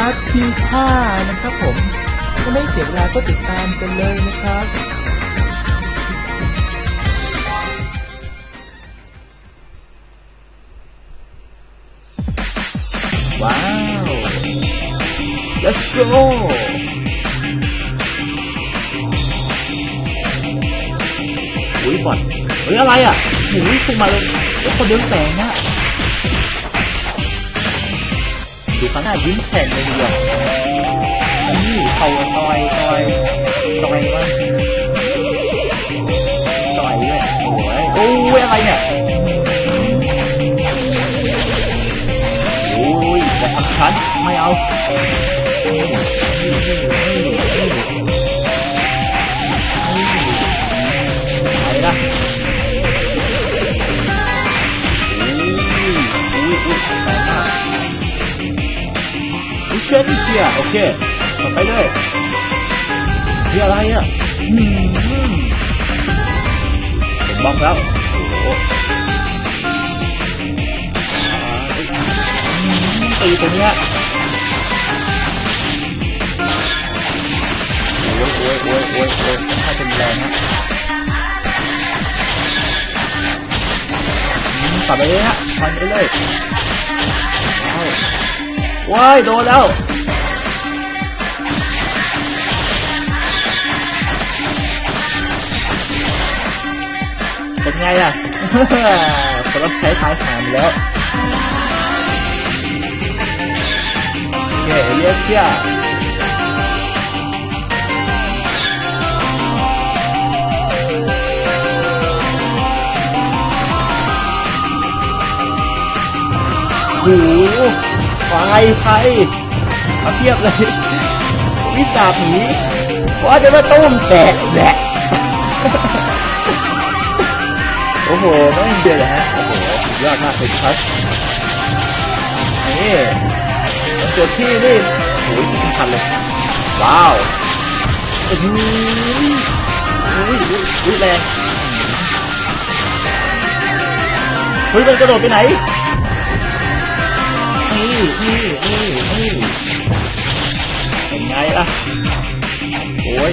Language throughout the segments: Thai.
าร์ทที่5นะครับผมก็ไม่เสียเวลาก็ติดตามกันเลยนะครับว้าว let's go อุ้ยบอดเฮ้ยอะไรอะหูยพุ่งมาเลยแล้วคนเดินแสงอะ ดูข้างหน้ายิ้มแฉ่งเลยเดียวนี่เขาต่อยต่อยต่อยว่าต่อยเลยโอ้ยโอ้ยอะไรเนี่ยโอ้ยอย่าทำฉันไม่เอา อุ้ยเชียโอเคต่อไปเลยนี่อะไรอะผมบล็อกแล้วโอ้โหตีตรงเนี้ยโอ้ยโอ้ยโอ้ยโอ้ยโอ้ยถ้าเป็นแรงนะตัดไปเลยฮะฟันไปเลยว้าว ว้ายโดนแล้วเป็นไงอะคนรับใช้ตายหามแล้วโอเคเรียกเที่ยโอ้ โหไฟไฟมาเทียบเลย วิสาผีว่าจะมาต้มแตกแหละโอ้โหไม่เดือดเลยฮะโอ้โหสุดยอดมากเลยครับนี่มันเกิดที่นี่โอ้ยสำคัญเลย ว้าวอ้โหอุ้ยอุ้ยอุ้ยแรงเฮ้ยมันกระโดดไปไหน นี่นี่นี่นี่เป็นไงล่ะ โอ้ย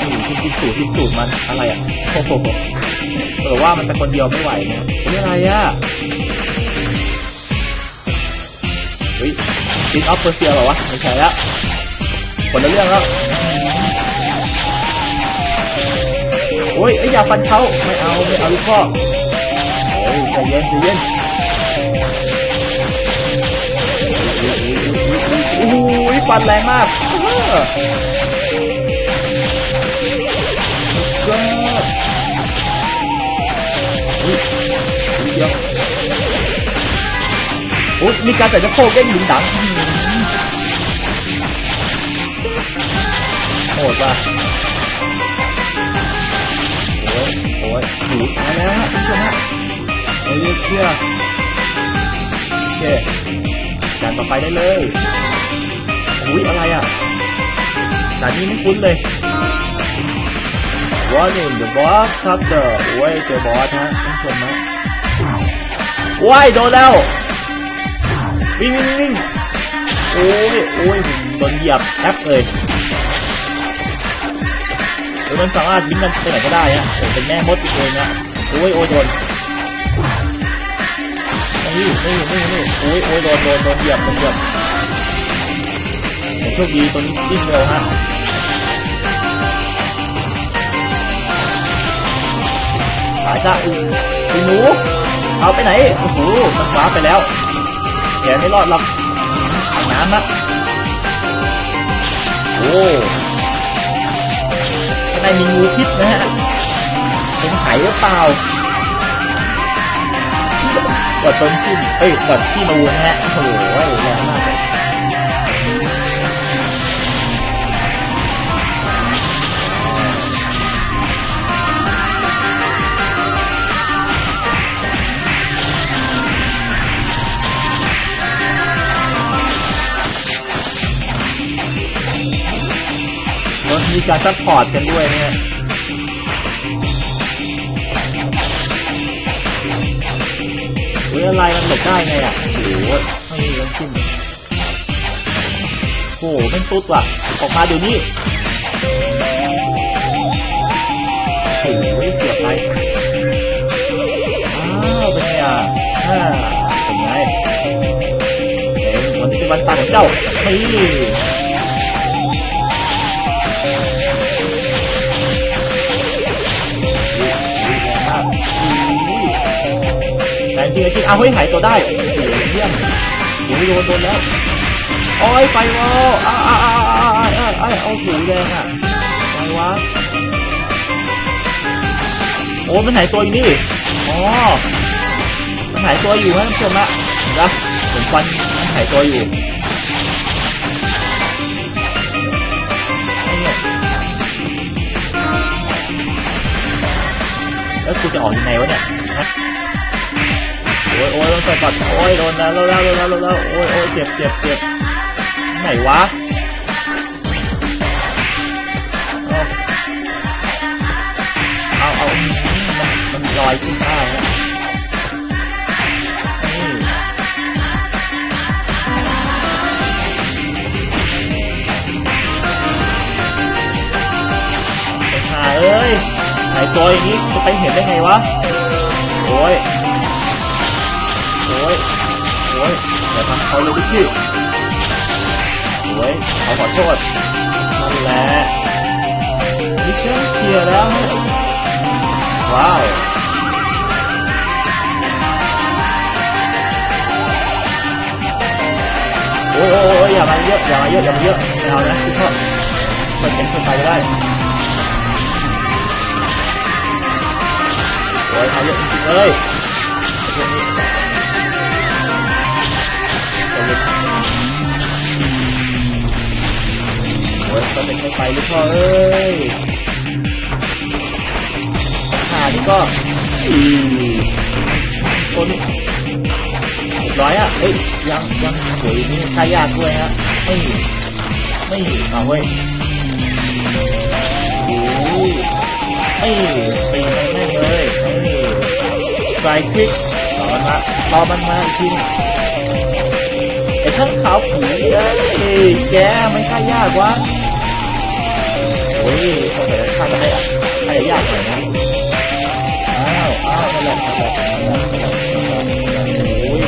นี่ที่ที่ตูดที่ตูดมันอะไรอะโอ้โหเออว่ามันเป็นคนเดียวไม่ไหวเนี่ยนี่อะไรอะเฮ้ยดินออฟเปอร์เซียเหรอวะไม่ใช่ล้วคนละเรื่องแล้วโอ้ยเอ้ยอย่าฟันเขาไม่เอาไม่เอาลูกพ่อโอ้ยใจเย็นใจเย็น โอ้ยฟันแรงมากเออก็อุ๊ยเดี๋ยวโอ้ยมีการใส่ตะโพกเด้งดึงดังอื้อหือโหดว่ะโอ้ยโอ้ยหูตายแล้วฮะคุณผู้ชมฮะโอ้ยเชื่อโอเคการต่อไปได้เลย อุ้ยอะไรอะด่านนี้ไม่คุ้นเลย warning the boss chapter โอ้ยเจอบอสฮะท่านชมนะว้ายโดนแล้ววิ่งวิ่งวิ่งโอ้ยโอ้ยโดนเหยียบแอปเลยมันสามารถวิ่งกันไปไหนก็ได้ฮะเป็นแม่มดอีกเองนะโอ้ยโอ้ยโดนนี่นี่นี่นี่โอ้ยโอ้ยโดนโดนโดนเหยียบโดนเหยียบ โชคดีตัวนี้วิ่งเร็วฮะหายจ้าอุ้ยอุ้ยหนูเอาไปไหนโอ้โหมันว้าไปแล้วแกไม่รอดหรอกน้ำนะโอ้ข้างในมีงูพิษนะฮะเป็นไข่หรือเปล่ากดต้นขึ้นเอ้ยกดที่นูนะฮะโอ้โหแรงมาก มีการซัพพอร์ตกันด้วยเนี่ยเฮ้ยอะไรมันหลบได้ไงอะโอ้โหไม่มีน้ำจิ้มโอ้โหแม่งตุ๊ดว่ะ ออกมาเดี๋ยวนี้โอ้โหเกือบไปอ้าวเป็นไงอะอ่าเป็นไงเอ็งวันนี้เป็นวันตาของเจ้านี่ จริงจริงเอาเฮ้ยหายตัวได้โอ้โหเยี่ยมโอ้ยโดนโดนแล้วโอ้ยไฟวอลอ้าอ้าอ้าอ้าอ้าอ้าอ้าเอาหูแดงอะไฟวะโอ้มันหายตัวอยู่นี่อ๋อมันหายตัวอยู่ฮะท่านผู้ชมอะนะผมฟันมันหายตัวอยู่ไอ้เนี่ยแล้วกูจะออกยังไงวะเนี่ยฮะ โอ้ยโอ้ยโดนใส่ปัดโอ้ยโดนแล้วแล้วแล้วแล้วแล้วโอ้ยโอ้ยเจ็บเจ็บเจ็บไหนวะเอาเอามันมันลอยขึ้นได้ฮะนี่ไปหาเอ้ยหายตัวอย่างนี้จะไปเห็นได้ไงวะ โอ้ย โอ้ยโอ้ยอย่าทำเขาเลยดิพี่ โอ้ยเขาขอโทษนั่นแหละมิชชั่นเคลียร์แล้วฮะว้าวโอ้ยโอ้ยโอ้ยอย่ามาเยอะอย่ามาเยอะอย่ามาเยอะไม่เอานะพี่ชอบมันเป็นคนไปก็ได้โอ้ยมาเยอะจริงๆเลย อ้ยตัวเล็กไม่ไปลูกพ่อเอ้ยขานี่ก็อีตัวนี้เรียบร้อยอะเอ้ยยังยังโอ้ยนี่ใช้ยากด้วยฮะไม่ไม่มาเว้ยโอ้ยเอ้ยตีมันแม่เลยเอ้ยสายคลิกรอมันมารอมันมาอีกทีหนึ่งไอ้ข้างขาวผีเอ้ยแกไมันฆ่ายากวะ โอ้ยสงสัยจะฆ่ากันได้อะฆ่าได้ยากหน่อยนะอ้าวอ้าวนั่นแหละนั่นแหละนั่นแหละนั่นแหละโอ้ย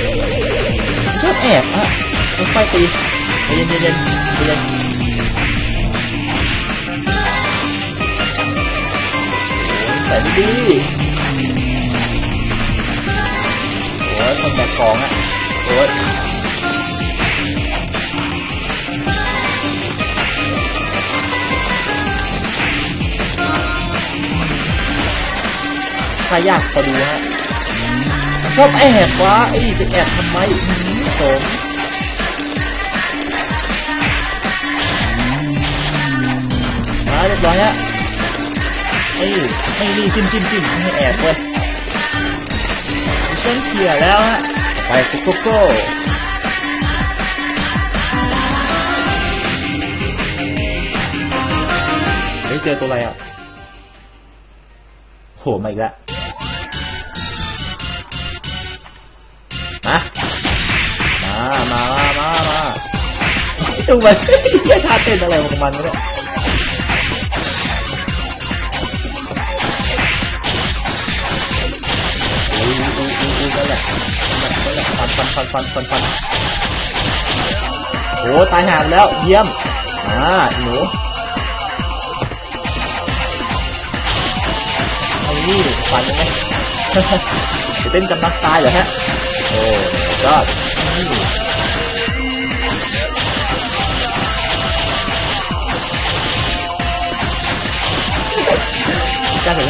ชอบแอบอะค่อยๆตีเย็นเย็นเย็นเย็นใส่ดีโอ้ยคนแบกของอะโอ้ย ถ้ายากพอดูฮะชอบแอบวะไอ้จะแอบทำไมอื้อหือผมมาเรียบร้อยฮะไอ้ไอ้นี่จิ้มจิ้มจิ้มให้แอบเว้ยเส้นเขียแล้วฮะไปคุกโกโก้เฮ้ยเจอตัวอะไรอะโผล่มาอีกแล้ว มามามามาดูมันไม่ท่าเต้นอะไรของมันวะเนี่ยอุ้ยอุ้ยอุ้ยอุ้ยนั่นแหละนั่นแหละนั่นแหละฟันฟันฟันฟันฟันฟันโอ้ตายห่าไปแล้วเยี่ยมอ่าหนูไอ้นี่ฟันยังไงจะเต้นกันนักตายเหรอฮะโอ้ยอดนี่ก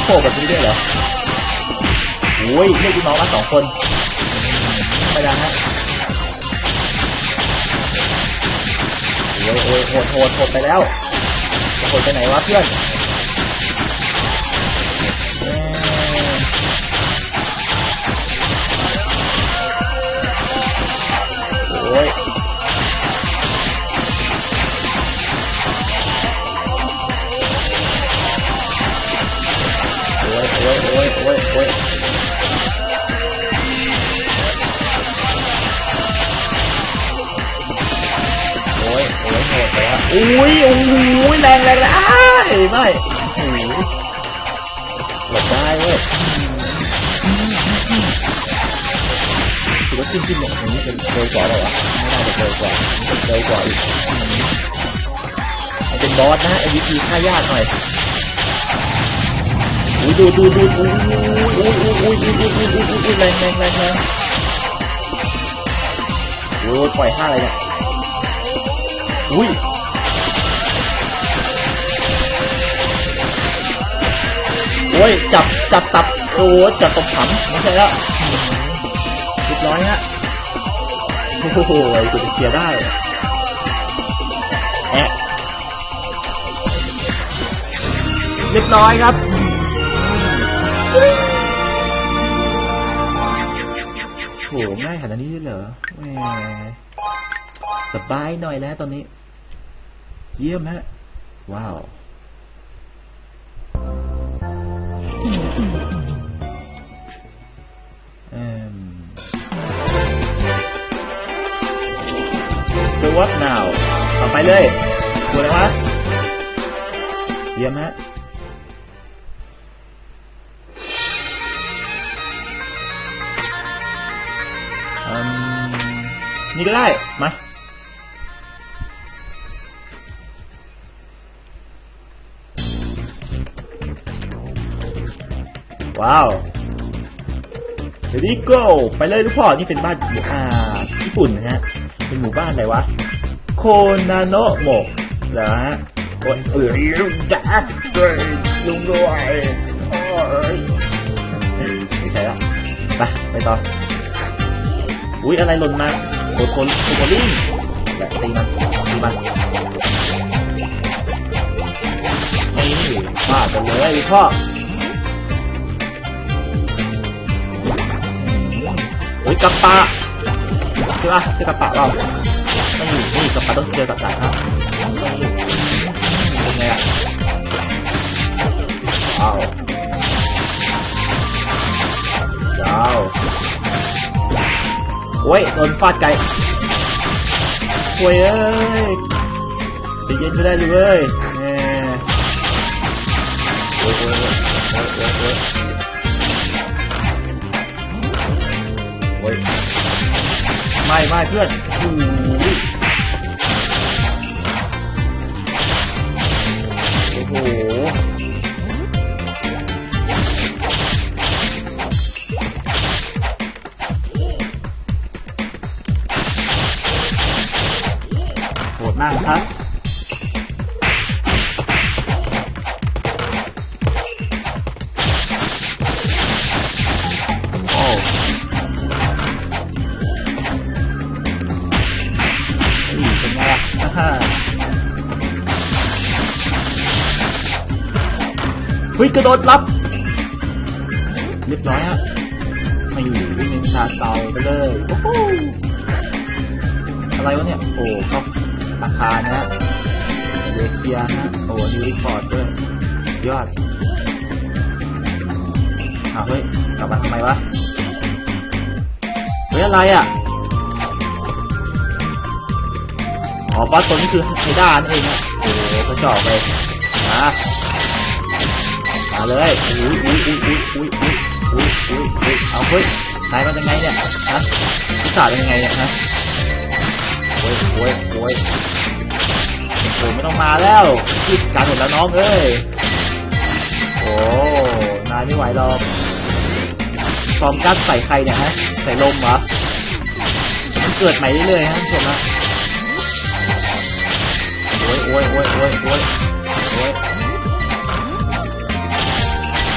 โผล่แบบนี้ด้วยเหรอโอ้ยเรียกลูกน้องมาสองคนไม่ได้ฮะโอ้ยโอ้ยโหดโหดโหดไปแล้วโหดไปไหนวะเพื่อนโอ้ย อ้ยโอ้ยโอ้ยโอ้ยโอ้ยโอ้ยโอ้ยโหดเลยฮะอุ้ยโอ้ยแรงแรงแรงอ้ไม่หลบได้เว้ยถือว่าจิ้มจิ้มเนี่ยอันนี้เป็นเร็วกว่าหรอวะไม่น่าจะเร็วกว่าเร็วกว่าอีกเป็นบอสนะ MVP ฆ่ายากหน่อย อุ้ยดูดูดูอุ้ยอุ้ยอุ้ยอุ้ยอุ้ยอุ้ยอุ้ยอุ้ยอุ้ยแรงแรงแรงแรงโอ้ยปล่อยห้าอะไรเนี่ยอุ้ยโอ้ยจับจับตับโอ้ยจับตบขำไม่ใช่แล้วเรียบร้อยฮะโอ้โหกูจะเคลียร์ได้แอะเรียบร้อยครับ ง่ายขนาดนี้เลยเหรอแหมสบายหน่อยแล้วตอนนี้ เยี่ยมฮะ ว้าวเอ่ม so what now ต่อไปเลยตัวอะไรวะเยี่ยมฮะ นี่ก็ได้ มา ว้าว เดี๋ยวนี้ go ไปเลยลูกพ่อ นี่เป็นบ้านอ่าญี่ปุ่นนะฮะ เป็นหมู่บ้านอะไรวะ โคนาโนะโมะเหรอฮะโอ้ยเอ้ยลุงจ๋าเอ้ยลุงด้วยโอ้ยไม่ใช่ละไปไปต่อ อุ้ยอะไรหล่นมา โคโคโคโคลิ่งแหละตีมันตีมันนี่ฟาดกันเลยลูกพ่อโอ้ยกระปะใช่ป่ะใช่กระปะเปล่าไม่อยู่นี่กระปะต้องเจอกับจ่ายครับนี่เป็นไงอะว้าว โอ้ยโดนฟาดไกลโอ้ยเอ้ยใจะเย็นไม่ได้เลยเว้ยแหมโอ้ยโอ้ยโอ้ยโอ้ยโอ้ยโอ้ยไม่ไม่เพื่อนโอ้ยโอ้โห เฮ้ยกระโดดรับ เรียบร้อยฮะไม่อยู่วิ่งนชาเตาไปเลยโอ้โหอะไรวะเนี่ย โอ้เข้าอาคานะฮะเวเคียนะโอ้นิวรีคอร์ดด้วยยอดอ้าวเฮ้ยกลับมาทำไมวะเฮ้ยอะไรอะอ๋อบอสตัวนี้คือไฮด้านเองอะโอ้กระจอกเลยมามาเลยอุ้ยอุ้ยอุ้ยอุ้ยอุ้ยอุ้ยอุ้ยอุ้ยเอาเฮ้ยนายมายังไงเนี่ยฮะพิศาจเป็นยังไงเนี่ยฮะโอ้ยโอ้ยโอ้ยโอ้ไม่ต้องมาแล้วคิดการหมดแล้วน้องเอ้ยโอ้นายไม่ไหวหรอกฟอมกัสใส่ใครเนี่ยฮะใส่ลมเหรอมันเกิดใหม่เรื่อยๆฮะท่านผู้ชมนะโอ้ยโอ้ยโอ้ยโอ้ยโอ้ยโอ้ย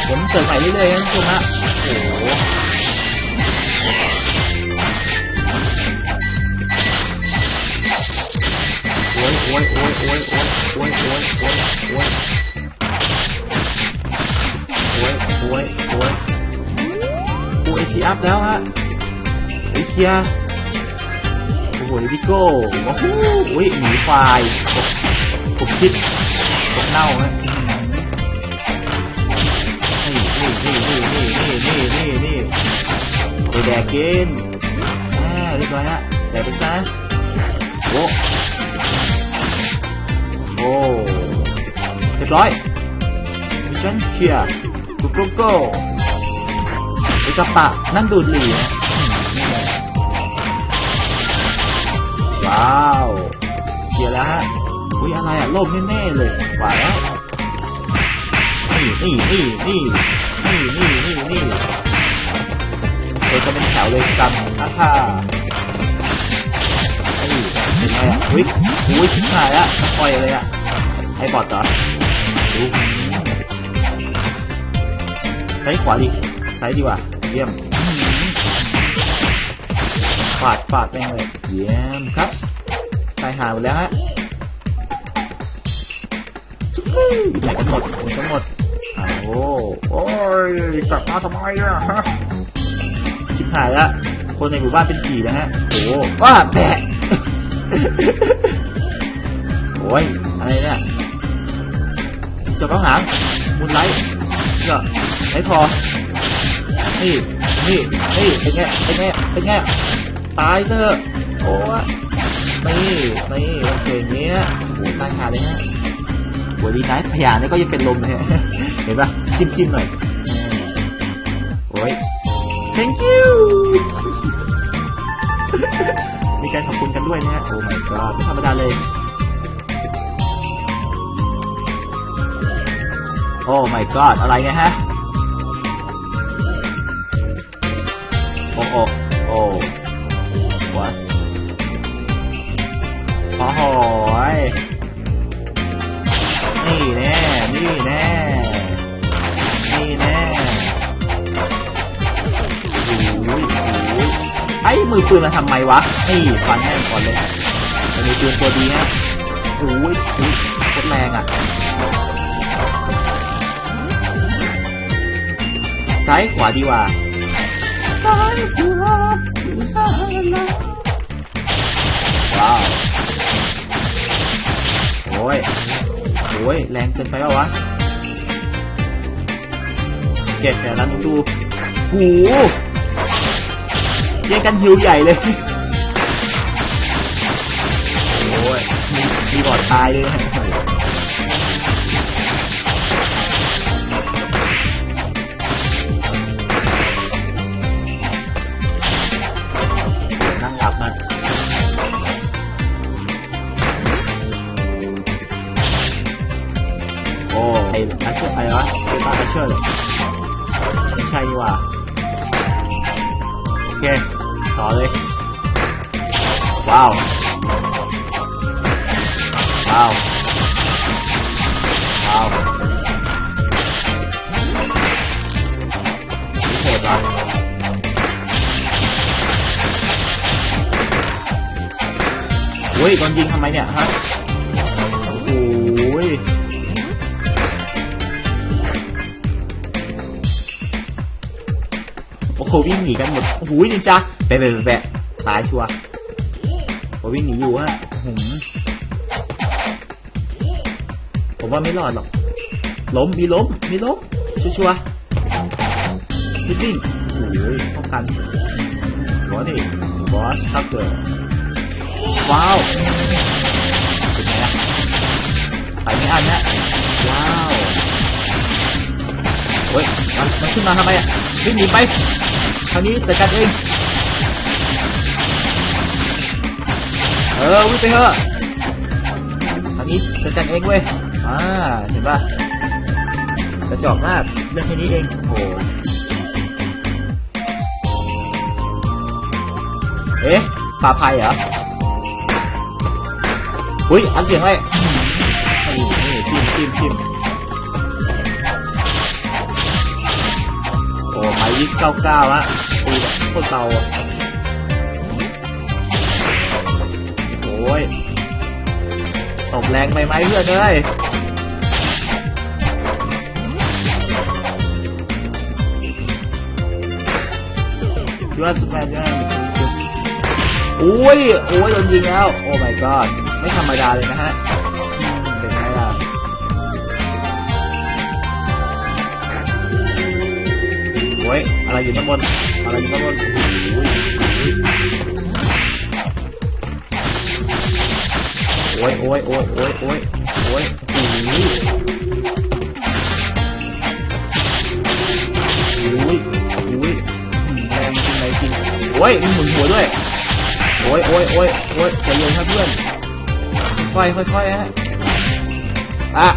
ผมเกิดใหม่เรื่อยๆนะทุกคนนะโอ้โหโอ้ยโอ้ยโอ้ยโอ้ยโอ้ยโอ้ยโอ้ยโอ้ยโอ้ยโอ้ยโอ้ยโอ้ยโอ้ยทีอัพแล้วฮะไอ้เคียโอ้โหดิโก้โอ้โหอุ้ยหมีควายผมคิดตกเน่าฮะ นี่นี่นี่นี่นี่นี่ไปแดกกินอ่าเรียบร้อยฮะแดกไปซะโอ้โอ้เรียบร้อยมิชชั่นเคลียร์กูโกโก้ไอกระปะนั่นดูดหลีว้าวเสียร์แล้วฮะอุ้ยอะไรอะโลบแน่ๆเลยไหวานแล้วนี่นี่นี่นี่ นี่นี่นี่นี่เอกก็เป็นแถวเลยกันฮ่าฮ่านี่เป็นไงอะอุ้ยอุ้ยชิบหายละปล่อยเลยอะไอ้บอทเหรอดูซ้ายขวาดิซ้ายดีกว่าเยี่ยมฟาดฟาดแม่งเลยเยี่ยมครับตายหาหมดแล้วฮะจุ๊บไหนกันหมดหมดกันหมด โอ้โอ้ยกลับมาทำไมอะฮะชิบหายละคนในหมู่บ้านเป็นผีนะฮะโอ้ว้าแปะโอ้ยอะไรเนี่ยจบข้างหางมุนไลท์ก็ไลท์พอนี่นี่นี่เป็นไงเป็นไงเป็นไงตายเถอะโอ้ยนี่นี่โอเคอย่างเงี้ยโอ้ตายขาดเลยฮะหัวดีนะพยาเนี่ก็ยังเป็นลมเลยฮะ เห็นปะจิ้มจิ้มหน่อย โอ้ย thank you มีการขอบคุณกันด้วยนะฮะ โอ้ my god ไม่ธรรมดาเลย โอ้ my god อะไรเนี่ยฮะ โอ้ โอ้ โอ้ what โอ้โหยนี่แน่ นี่แน่นี่ แน่โอ้ยโอ้ยไอ้มือปืนมาทำไมวะนี่ฟันแม่ก่อนเลยแต่มือปืนตัวดีฮะโอ้ยโอ้ยโคตรแรงอะซ้ายขวาดีกว่าซ้ายขวาว้าวโอ้ยโอ้ยแรงเกินไปแล้ววะ เก็บแต่ละมึงดูหูแย่งกันฮิวใหญ่เลย โอ้ย มีบอดตายเลยนะนั่งหลับนะโอ้ไอ้อาเชอร์ไอ้วะเกตาอาเชอร์เหรอไม่ ใช่นี่หว่าโอเคต่อเลย ว้าว ว้าว ว้าวโหดอะเฮ้ยโดนยิงทำไมเนี่ยฮะ โอ้โหวิ่งหนีกันหมดโอ้โหนินจาแปะแปะแปะแปะตายชัวร์โอ้วิ่งหนีอยู่ฮะหืมผมว่าไม่รอดหรอก ล้มมีล้มมีล้มชัวร์ๆฟิตติ้งโอ้ยป้องกันบอสนี่บอสชักเกอร์ว้าวเป็นไงล่ะใส่ไม่อันนะว้าวโอ้ยมันมันขึ้นมาทำไมอะวิ่งหนีไป ราวนี้จัดการเอง เออวิ่งไปเถอะคราวนี้จัดการเองเว้ยอ่าเห็นป่ะกระจอกมากเรื่องแค่นี้เองโอ้เอ๊ะปลาภัยเหรออุ้ยอันเสียงอะไรนี่นี่จิ้มจิ้มจิ้มโอ้ไม้วิกเก้าเก้าฮะ ตีแบบโคตรเบาโอ้ยตบแรงไปไหมเพื่อนเอ้ยยูสแปนโอ้ย โอ้ยโดนยิงแล้ว โอ้ my god ไม่ธรรมดาเลยนะฮะเป็นไงล่ะโอ้ย อะไรอยู่ข้านอะไรอยู่ข้างบน para ayudarlo al Uy, uy, uy, uy, uy, uy. Uy, uy. Em xin lấy xin. Ôi, mình muốn rồi. Ôi, ôi, ôi, ôi, chạy nhiều hơn luôn. Khoai, khoai, khoai á. À,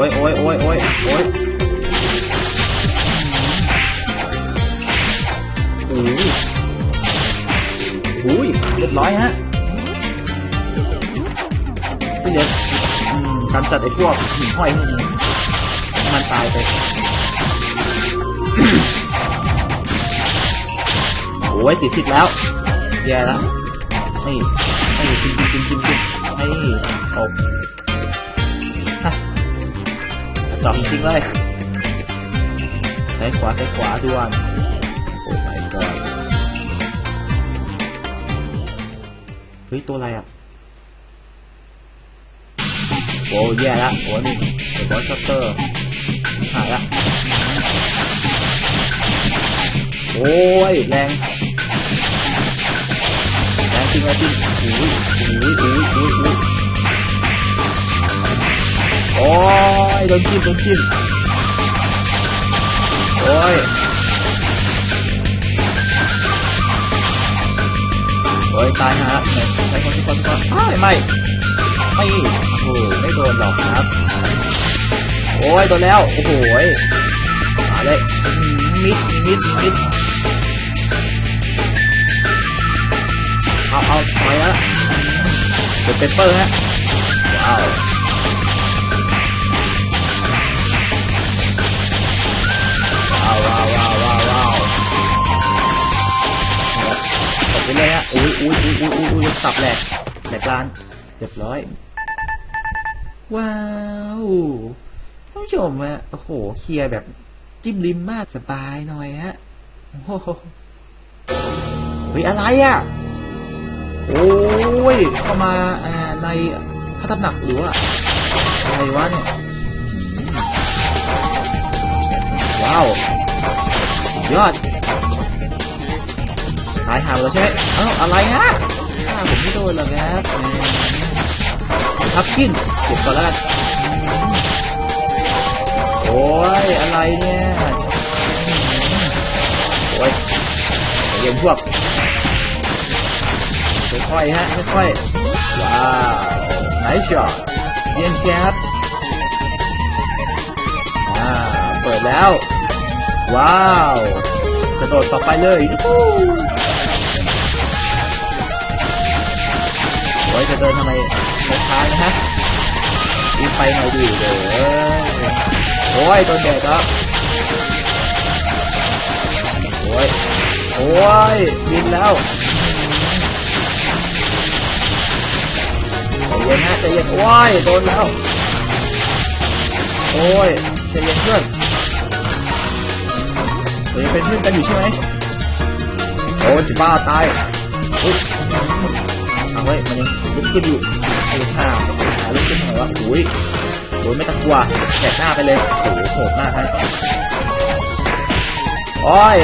อ้ยโอ้ยโอ้ยโอ้ยโอ้ยอ้ยโอ้ยเรียบร้อยฮะพี่เล็กอืมกำจัดไอ้พวกหิ่งห้อยพวกนี้มันตายไปโอ้ยติดผิดแล้ว แย่แล้ว นี่นี่จิ้มจิ้มจิ้มจิ้มจิ้มนี่ตบ จอบจริงเลยซ้ายขวาซ้ายขวาด่วนโอ้ไม่ก่อนเฮ้ย ตัวอะไรอะ โอ้แย่ละโอ้นี่ไอ้บอสช็อตเตอร์หายละโอ้ย แรงแรงจริงแรงจริงอุ้ยอุ้ยอุ้ยอุ้ยอุ้ย โอ้ยโดนจิ้มโดนจิ้มโอ้ยโอ้ยตายฮะไหนไหนคนที่คนก่อนอ้าวไม่ไม่โอ้โหไม่โดนหรอกครับ โอ้ยโดนแล้วโอ้โหมาเลยมิดมีมิดมีมิดเอาเอาไปแล้วเป็นเปเปอร์ฮะว้าว ว้าวว้าวว้าวว้าวว้าวตบไปเลยฮะอุ้ยอุ้ยอุ้ยอุ้ยอุ้ยอุ้ยสับแหลกแหลกลานเรียบร้อย ว้าวท่านผู้ชมฮะโอ้โหเคลียร์แบบจิ้มลิ้มมากสบายหน่อยฮะโอ้โหเฮ้ยอะไรอะโอ้ยเข้ามาอ่าในพระตำหนักหรือว่าอะไรวะเนี่ย ว้าวยอดตายหาวแล้วใช่ไหมเอ้าอะไรฮะฆ่าผมไม่โดนหรอกครับทับกินเก็บก่อนแล้วกันโอ้ยอะไรเนี่ยโอ้ยเย็นพวกค่อยๆฮะค่อยๆว้าวไหนช็อตเยี่ยมแก๊บ เปิดแล้ว ว้าว กระโดดต่อไปเลยโอ้ยจะเดินทำไมช้าๆนะฮะรีไปหน่อยดิเด้อโอ้ยโดนแดดแล้วโอ้ยโอ้ยบินแล้วใจเย็นฮะใจเย็นโอ้ยโดนแล้ว โอ้ยใจเย็นเพื่อน เรายังเป็นเพื่อนกันอยู่ใช่ไหมโอ้ยจะบ้าตายอุ้ยเอาเว้ยมันยังลุกขึ้นอยู่ไอ้ข้าวหาลุกขึ้นหน่อยวะอุ้ยโดยไม่ต้องกลัวแตกหน้าไปเลยโอ้โหโหดมากฮะโอ้ย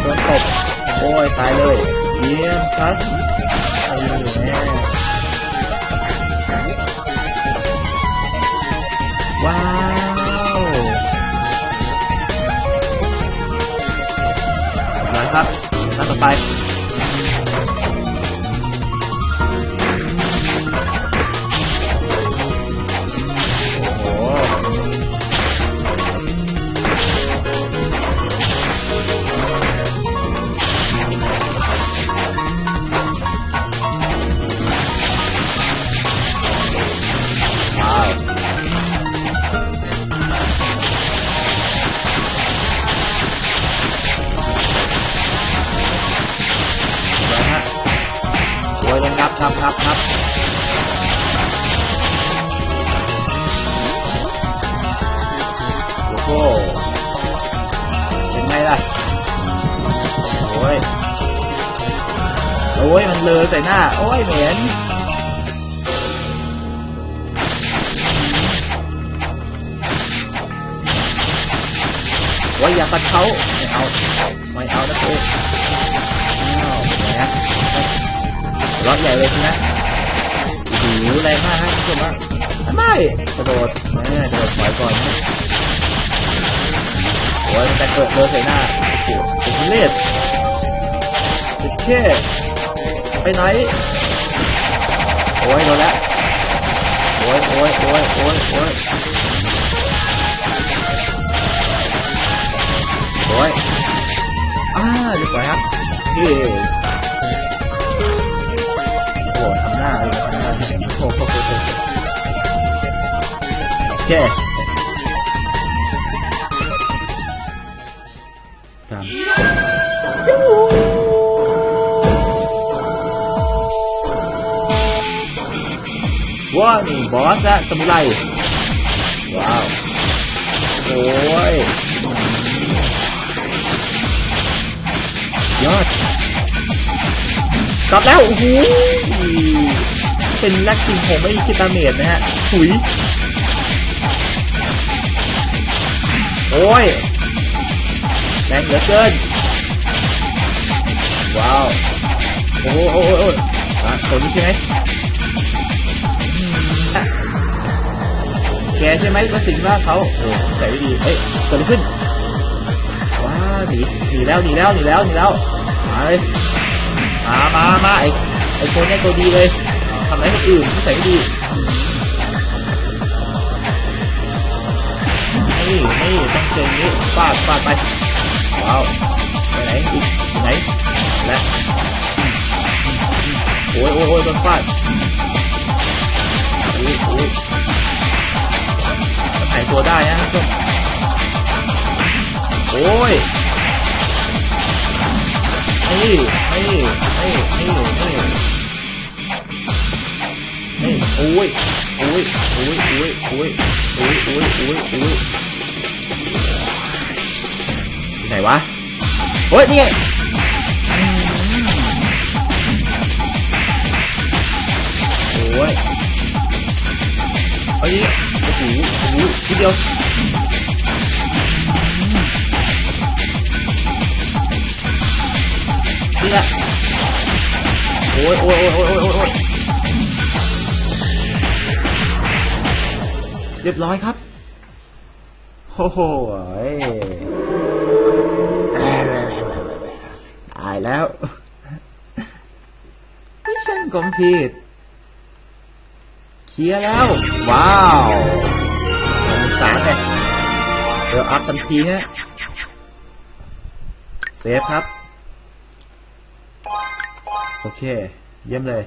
โดนตบโอ้ยตายเลยเยี่ยมครับเออแม่ว้า Bye. ลงนับนับนับโอ้โหเป็นไงล่ะโอ้ยโอ้ยมันเลอใส่หน้า โอ้ยเหม็นโอ้ยอย่าปัดเขาไม่เอา ไม่เอานะเรอดใหญ่เลยใช่ไหมโอ้โหแรงมากฮะคุณผู้ชมฮะไม่กระโดดแม่กระโดดถอยก่อนนะโอ้ยมันจะเกิดเลอใส่หน้าโอ้โหเป็นทุเรศติดแค่ไปไหน โอ้ยโดนแล้วโอ้ยโอ้ยโอ้ยโอ้ยโอ้ยโอ้ยอ่าเรียบร้อยครับนี่โอ้ Ah, oh, oh, oh, oh. Okay. Come. Boss đã tầm lầy Wow Ôi Giọt รับว้าวนี่บอสอะสมุไรว้าวโอ้ยยอดกลับแล้วโอ้โหเป็นแล็กซิงผมไม่มีคิดดาเมจนะฮะถุย โอ้ยแรงเหลือเกิน ว้าว โอ้โหโอ้โหโอ้ยอะตัวนี้ใช่ไหมอืมอะแกใช่ไหมมาสิงร่างเขาเออใส่ไม่ดี เอ้ยเกิดอะไรขึ้น ว้าหนีหนีแล้วหนีแล้วหนีแล้วหนีแล้ว มาเลย มามามาไอ้ไอ้คนเนี้ยตัวดีเลยทำอะไรคนอื่นที่ใส่ไม่ดีนี่นี่ต้องเจออย่างนี้ฟาดฟาดไปว้าวไปไหนอีกไหนและโอ้ยโอ้ยโอ้ยโดนฟาดโอ้ยโอ้ยหายตัวได้นะท่านผู้ ชมโอ้ยนี่นี่นี่นี่นี่นี่โอ้ยโอ้ยโอ้ยโอ้ยโอ้ยโอ้ยโอ้ยโอ้ยโอ้ยไหนวะโอ้ยนี่ไงโอ้ยเอาดิโอ้โหโอ้โหทีเดียว ละโอ้ยโอ้ยโอ้ยโอ้ยโอ้ยโอ้ยเรียบร้อยครับโอ้โหยตายแล้วไมิชชั่นคอมพลีทเคลียร์แล้ว ว้าวสงสามเลยเดี๋ยวอัพทันทีฮะเซฟครับ โอเค เยี่ยมเลย